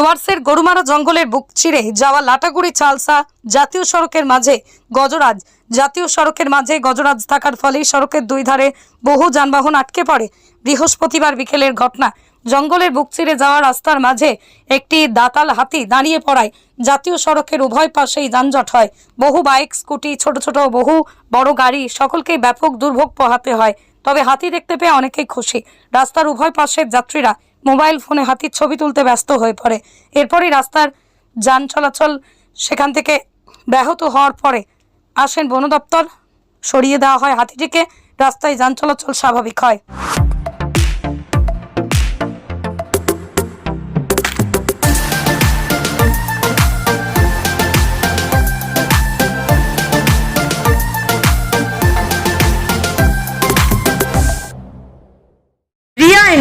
ডুয়ার্সের গরুমারা জঙ্গলের বুক চিরে যাওয়া লাটাগুড়ি চালসা জাতীয় সড়কের মাঝে গজরাজ। জাতীয় সড়কের মাঝে গজরাজ থাকার ফলে সড়কের দুই ধারে বহু যানবাহন আটকে পড়ে। বৃহস্পতিবার বিকেলের ঘটনা। জঙ্গলের বুক চিরে যাওয়া রাস্তার মাঝে একটি দাতাল হাতি দাঁড়িয়ে পড়ায়। জাতীয় সড়কের উভয় পাশেই যানজট হয়। বহু বাইক, স্কুটি, ছোট ছোট বহু বড় গাড়ি সকলকেই ব্যাপক দুর্ভোগ পোহাতে হয়। তবে হাতি দেখতে পেয়ে অনেকেই খুশি। রাস্তার উভয় পাশের যাত্রীরা মোবাইল ফোনে হাতির ছবি তুলতে ব্যস্ত হয়ে পড়ে। এরপরই রাস্তার যান চলাচল সেখান থেকে ব্যাহত হওয়ার পরে আসেন বন দপ্তর সরিয়ে দেওয়া হয় হাতিটিকে। রাস্তায় যান চলাচল স্বাভাবিক হয়।